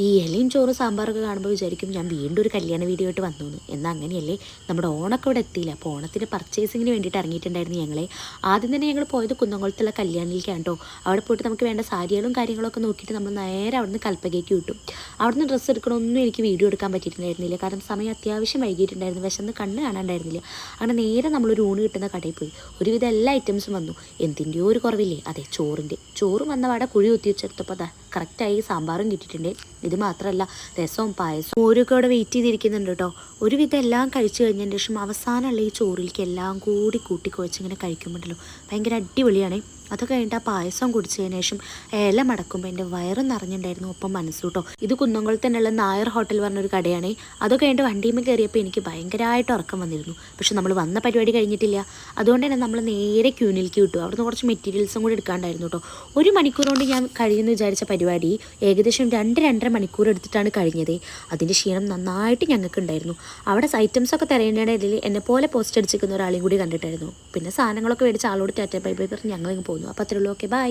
ഈ ഇലയും ചോറും സാമ്പാറൊക്കെ കാണുമ്പോൾ വിചാരിക്കും ഞാൻ വീണ്ടും ഒരു കല്യാണ വീഡിയോ ആയിട്ട് വന്നു എന്ന്. എന്നാൽ അങ്ങനെയല്ലേ നമ്മുടെ ഓണൊക്കെ ഇവിടെ എത്തിയില്ല. അപ്പോൾ ഓണത്തിന്റെ പർച്ചേസിങ്ങിന് വേണ്ടിയിട്ട് ഇറങ്ങിയിട്ടുണ്ടായിരുന്നു ഞങ്ങളെ. ആദ്യം തന്നെ ഞങ്ങൾ പോയത് കുന്നംകുളത്തുള്ള കല്യാണിലേക്കാണ് കേട്ടോ. അവിടെ പോയിട്ട് നമുക്ക് വേണ്ട സാരികളും കാര്യങ്ങളൊക്കെ നോക്കിയിട്ട് നമ്മൾ നേരെ അവിടുന്ന് കൽപ്പകയ്ക്ക് വിട്ടു. അവിടുന്ന് ഡ്രസ്സ് എടുക്കണമൊന്നും എനിക്ക് വീഡിയോ എടുക്കാൻ പറ്റിയിട്ടുണ്ടായിരുന്നില്ല. കാരണം സമയം അത്യാവശ്യം വൈകിട്ടുണ്ടായിരുന്നു വിശന്ന് കണ്ണ് കാണാണ്ടായിരുന്നില്ല. അങ്ങനെ നേരെ നമ്മളൊരു ഊണ് കിട്ടുന്ന കടയിൽ പോയി. ഒരുവിധം എല്ലാ ഐറ്റംസും വന്നു. എന്തിന്റെയോ ഒരു കുറവില്ലേ. അതെ ചോറിന്റെ ചോറ് വന്ന പാടെ കുഴി കുത്തി വെച്ചെടുത്തപ്പോൾ അതാ കറക്റ്റായി സാമ്പാറും കിട്ടിയിട്ടുണ്ട്. ഇത് മാത്രമല്ല രസവും പായസവും. ഓരോക്കെ അവിടെ വെയിറ്റ് ചെയ്തിരിക്കുന്നുണ്ട് കേട്ടോ. ഒരുവിധം എല്ലാം കഴിച്ചു കഴിഞ്ഞതിന് ശേഷം അവസാനമുള്ള ഈ ചോറിലേക്ക് എല്ലാം കൂടി കൂട്ടി കുഴച്ചിങ്ങനെ കഴിക്കുമ്പോഴല്ലോ. ഭയങ്കര അടിപൊളിയാണ്. അത് കഴിഞ്ഞിട്ട് ആ പായസം കുടിച്ചതിന് ശേഷം ഇല മടക്കുമ്പോൾ എന്റെ വയറും നിറഞ്ഞിട്ടുണ്ടായിരുന്നു ഒപ്പം മനസ്സു കേട്ടോ ഇത് കുന്നംകുളത്ത് തന്നെയുള്ള നായർ ഹോട്ടൽ പറഞ്ഞൊരു കടയാണ്. അത് കഴിഞ്ഞിട്ട് വണ്ടിയുമ്പോൾ കയറിയപ്പോൾ എനിക്ക് ഭയങ്കരമായിട്ട് ഉറക്കം വന്നിരുന്നു. പക്ഷെ നമ്മൾ വന്ന പരിപാടി കഴിഞ്ഞിട്ടില്ല. അതുകൊണ്ട് തന്നെ നമ്മൾ നേരെ ക്യൂനിലേക്ക് വിട്ടു അവിടുന്ന് കുറച്ച് മെറ്റീരിയൽസും കൂടി എടുക്കാണ്ടായിരുന്നു കേട്ടോ ഒരു മണിക്കൂർ കൊണ്ട് ഞാൻ കഴിയുമെന്ന് വിചാരിച്ച പരിപാടി ഏകദേശം രണ്ട് രണ്ടര മണിക്കൂർ എടുത്തിട്ടാണ് കഴിഞ്ഞത്. അതിന്റെ ക്ഷീണം നന്നായിട്ട് ഞങ്ങൾക്ക് ഉണ്ടായിരുന്നു. അവിടെ ഐറ്റംസ് ഒക്കെ തിരയേണ്ടതിൽ എന്നെ പോലെ പോസ്റ്റ് അടിച്ചിരിക്കുന്ന ഒരാളെയും കൂടി കണ്ടിട്ടായിരുന്നു. പിന്നെ സാധനങ്ങളൊക്കെ മേടിച്ച് ആളോട് ടാറ്റ ബൈ ബൈ പറഞ്ഞ് ഞങ്ങളിങ്ങ് അപ്പോൾ അത്രയുള്ളൂ ഓക്കെ ബൈ